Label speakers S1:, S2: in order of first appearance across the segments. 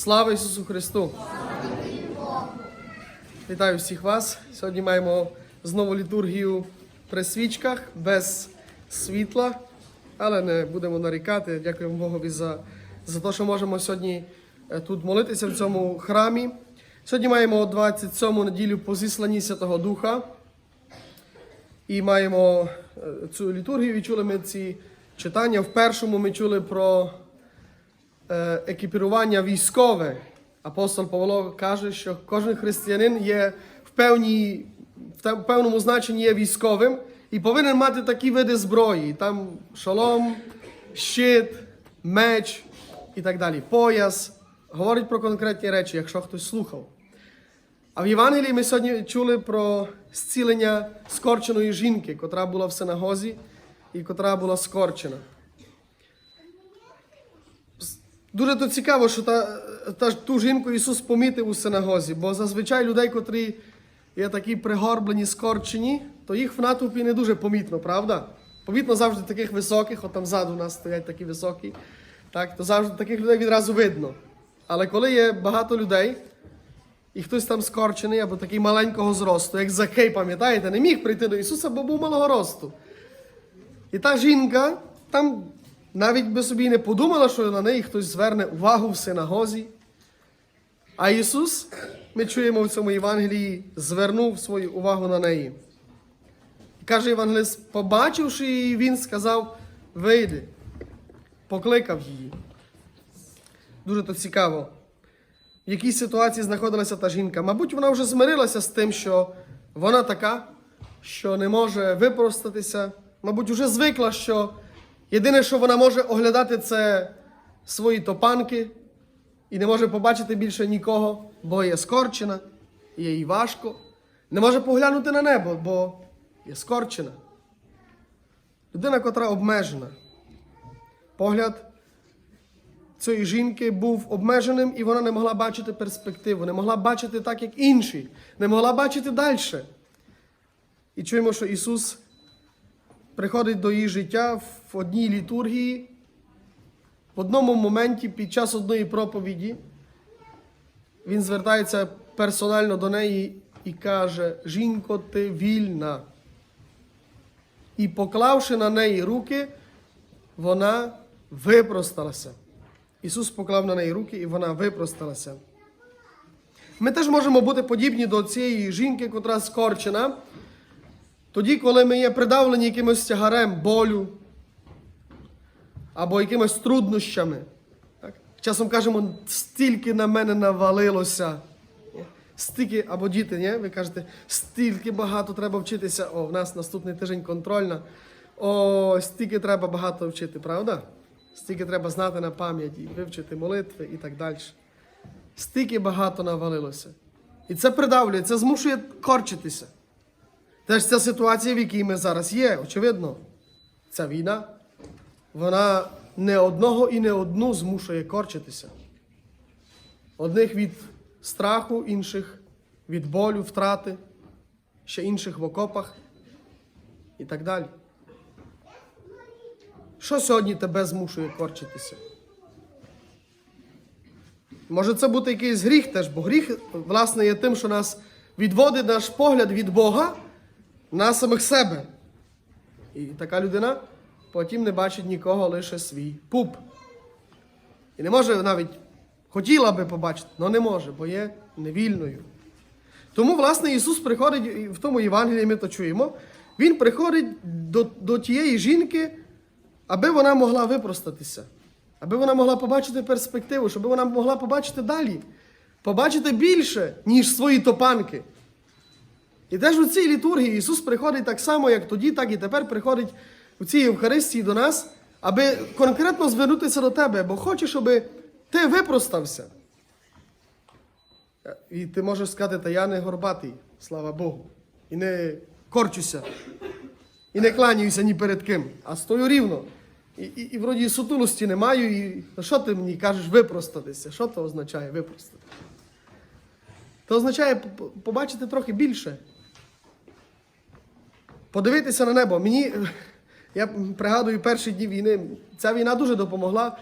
S1: Слава Ісусу Христу! Вітаю всіх вас. Сьогодні маємо знову літургію при свічках без світла, але не будемо нарікати. Дякуємо Богові за, за те, що можемо сьогодні е, тут молитися в цьому храмі. Сьогодні маємо 27 неділю по зісланні Святого Духа. І маємо е, цю літургію і чули ми ці читання. В першому ми чули про екіпірування військове. Апостол Павло каже, що кожен християнин є в, певній, в певному значенні є військовим і повинен мати такі види зброї. Там шолом, щит, меч і так далі. Пояс. Говорить про конкретні речі, якщо хтось слухав. А в Євангелії ми сьогодні чули про зцілення скорченої жінки, котра була в синагозі і котра була скорчена. Дуже то цікаво, що та, та, ту жінку Ісус помітив у синагозі, бо зазвичай людей, котрі є такі пригорблені, скорчені, то їх в натовпі не дуже помітно, правда? Помітно завжди таких високих, от там ззаду у нас стоять такі високі, так, то завжди таких людей відразу видно. Але коли є багато людей, і хтось там скорчений або такий маленького зросту, як Закей, пам'ятаєте, не міг прийти до Ісуса, бо був малого росту. І та жінка там навіть би собі не подумала, що на неї хтось зверне увагу в синагозі. А Ісус, ми чуємо в цьому Євангелії, звернув свою увагу на неї. І каже Євангелист, побачивши її, він сказав: вийди, покликав її. Дуже то цікаво в якій ситуації знаходилася та жінка. Мабуть, вона вже змирилася з тим, що вона така, що не може випростатися. Мабуть, вже звикла, що єдине, що вона може оглядати, це свої топанки і не може побачити більше нікого, бо є скорчена, і їй важко. Не може поглянути на небо, бо є скорчена. Людина, котра обмежена. Погляд цієї жінки був обмеженим, і вона не могла бачити перспективу, не могла бачити так, як інші, не могла бачити далі. І чуємо, що Ісус приходить до її життя в одній літургії, в одному моменті під час одної проповіді. Він звертається персонально до неї і каже: Жінко, ти вільна. І поклавши на неї руки, вона випросталася. Ісус поклав на неї руки, і вона випросталася. Ми теж можемо бути подібні до цієї жінки, котра скорчена, тоді, коли ми є придавлені якимось тягарем болю або якимось труднощами. Так? Часом кажемо, стільки на мене навалилося. Стільки, або діти, ні? ви кажете, стільки багато треба вчитися. О, в нас наступний тиждень контрольна. О, стільки треба багато вчити, правда? Стільки треба знати на пам'яті, вивчити молитви і так далі. Стільки багато навалилося. І це придавлює, це змушує корчитися. Теж ця ситуація, в якій ми зараз є, очевидно, ця війна, вона не одного і не одну змушує корчитися. Одних від страху, інших від болю, втрати, ще інших в окопах і так далі. Що сьогодні тебе змушує корчитися? Може це бути якийсь гріх теж, бо гріх, власне, є тим, що нас відводить наш погляд від Бога на самих себе. І така людина потім не бачить нікого лише свій пуп. І не може навіть хотіла би побачити, але не може, бо є невільною. Тому, власне, Ісус приходить в тому Євангелії, ми то чуємо, Він приходить до, до тієї жінки, аби вона могла випростатися, аби вона могла побачити перспективу, щоб вона могла побачити далі, побачити більше, ніж свої топанки. І теж у цій літургії Ісус приходить так само, як тоді, так і тепер приходить у цій Євхаристії до нас, аби конкретно звернутися до тебе, бо хоче, щоб ти випростався. І ти можеш сказати, та я не горбатий, слава Богу, і не корчуся, і не кланяюся ні перед ким, а стою рівно. І, і, і вроді сутулості не маю, і що ти мені кажеш випростатися? Що це означає випростати? Це означає побачити трохи більше. Подивитися на небо. Мені, я пригадую перші дні війни, ця війна дуже допомогла.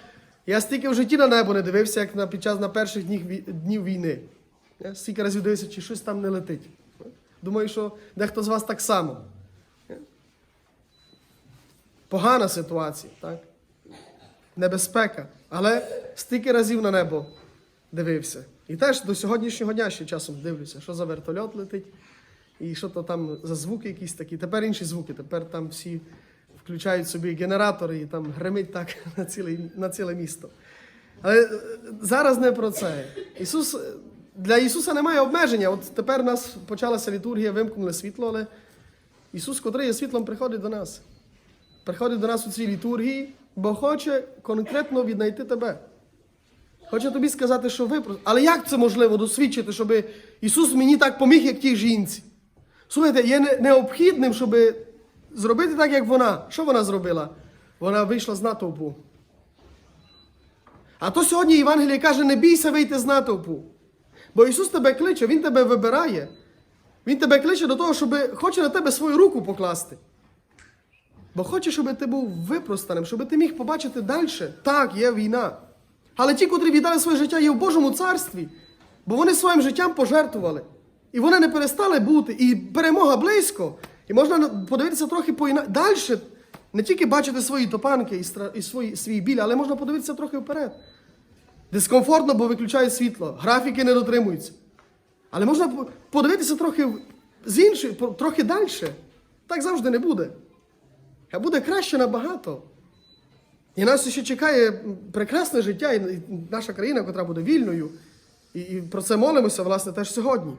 S1: Я стільки в житті на небо не дивився, як на, під час на перших днів, днів війни. Я стільки разів дивився, чи щось там не летить. Думаю, що дехто з вас так само. Погана ситуація, так? Небезпека. Але стільки разів на небо дивився. І теж до сьогоднішнього дня ще часом дивлюся, що за вертольот летить, і що то там за звуки якісь такі. Тепер інші звуки. Тепер там всі включають собі генератори і там гримить так на ціле, на ціле місто. Але е, зараз не про це. Ісус, е, для Ісуса немає обмеження. От тепер у нас почалася літургія, вимкнули світло, але Ісус, котрий є світлом, приходить до нас. Приходить до нас у цій літургії, бо хоче конкретно віднайти тебе. Хоче тобі сказати, що ви. Але як це можливо досвідчити, щоб Ісус мені так поміг, як тій жінці? Слухайте, є необхідним, щоб зробити так, як вона. Що вона зробила? Вона вийшла з натовпу. А то сьогодні Євангеліє каже, не бійся вийти з натовпу. Бо Ісус тебе кличе, Він тебе вибирає. Він тебе кличе до того, щоб хоче на тебе свою руку покласти. Бо хоче, щоб ти був випростаним, щоб ти міг побачити далі. Так, є війна. Але ті, котрі віддали своє життя, є в Божому царстві, бо вони своїм життям пожертвували. І вони не перестали бути. І перемога близько. І можна подивитися трохи поіна... далі. Не тільки бачити свої топанки і, стра... і свої... свій біль, але можна подивитися трохи вперед. Дискомфортно, бо виключають світло, графіки не дотримуються. Але можна подивитися трохи з іншої, трохи далі. Так завжди не буде. А буде краще набагато. І нас ще чекає прекрасне життя, і наша країна, яка буде вільною. І про це молимося, власне, теж сьогодні.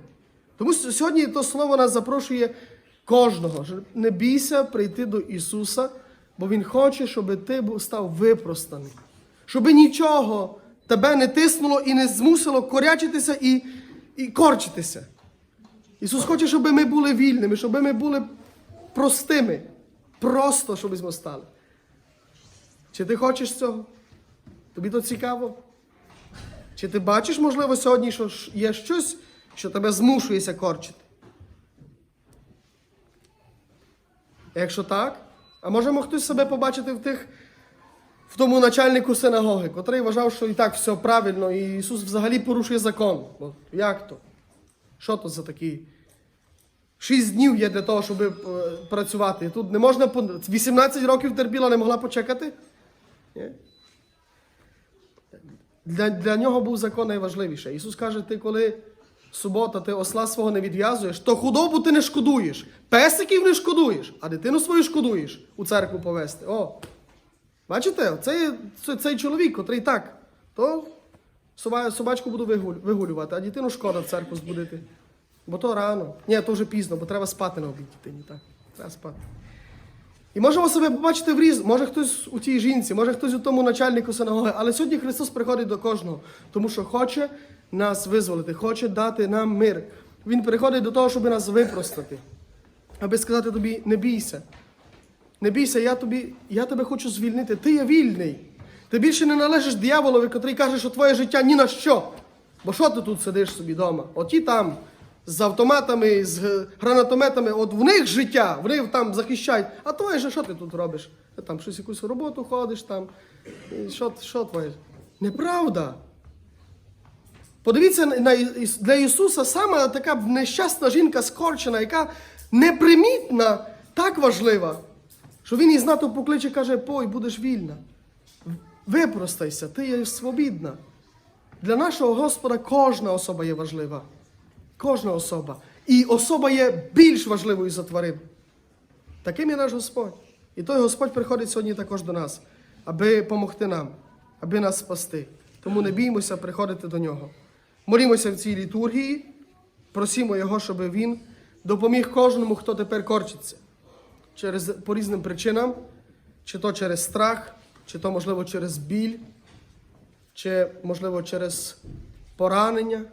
S1: Тому сьогодні то слово нас запрошує кожного. Не бійся прийти до Ісуса, бо Він хоче, щоб ти став випростаний. Щоб нічого тебе не тиснуло і не змусило корячитися і, і корчитися. Ісус хоче, щоб ми були вільними, щоб ми були простими. Просто, щоб ми стали. Чи ти хочеш цього? Тобі то цікаво? Чи ти бачиш, можливо, сьогодні, що є щось, що тебе змушується корчити? Якщо так, а можемо хтось себе побачити в тих, в тому начальнику синагоги, котрий вважав, що і так все правильно, і Ісус взагалі порушує закон. Ну, як то? Що то за такий? Шість днів є для того, щоб е, працювати. Тут не можна 18 років терпіла, не могла почекати. Ні? Для, для нього був закон найважливіше. Ісус каже, ти коли субота, ти осла свого не відв'язуєш, то худобу ти не шкодуєш. Песиків не шкодуєш, а дитину свою шкодуєш у церкву повести. О! Бачите, це, це цей чоловік, котрий так, то собачку буду вигулювати, а дитину шкода в церкву збудити. Бо то рано. Ні, то вже пізно, бо треба спати на обід дитині. Так, треба спати. І можемо себе побачити в різ. Може хтось у тій жінці, може хтось у тому начальнику синагоги. Але сьогодні Христос приходить до кожного, тому що хоче нас визволити, хоче дати нам мир. Він приходить до того, щоб нас випростати, аби сказати тобі: не бійся. Не бійся, я, тобі, я тебе хочу звільнити. Ти є вільний. Ти більше не належиш дияволові, котрий каже, що твоє життя ні на що. Бо що ти тут сидиш собі вдома? Оті там з автоматами, з гранатометами, от в них життя, вони там захищають. А твоє же, що ти тут робиш? Там щось якусь роботу ходиш там. Що, що твоє? Неправда. Подивіться на для Ісуса саме така нещасна жінка скорчена, яка непримітна, так важлива, що Він із НАТО покличе каже, пой, будеш вільна. Випростайся, ти є свобідна. Для нашого Господа кожна особа є важлива. Кожна особа. І особа є більш важливою за тварин. Таким є наш Господь. І той Господь приходить сьогодні також до нас, аби допомогти нам, аби нас спасти. Тому не біймося приходити до нього. Молімося в цій літургії, просімо Його, щоб Він допоміг кожному, хто тепер корчиться. Через, по різним причинам, чи то через страх, чи то, можливо, через біль, чи, можливо, через поранення,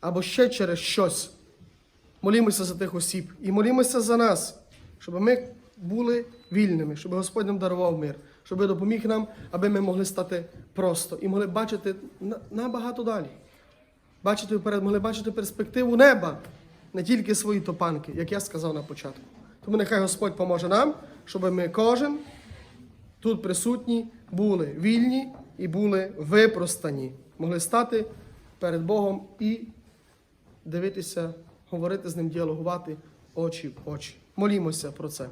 S1: або ще через щось. Молімося за тих осіб і молімося за нас, щоб ми були вільними, щоб Господь нам дарував мир, щоб допоміг нам, аби ми могли стати просто і могли бачити набагато далі. Бачити вперед, могли бачити перспективу неба, не тільки свої топанки, як я сказав на початку. Тому нехай Господь поможе нам, щоб ми кожен тут присутні були вільні і були випростані, могли стати перед Богом і дивитися, говорити з ним, діалогувати очі в очі. Молімося про це.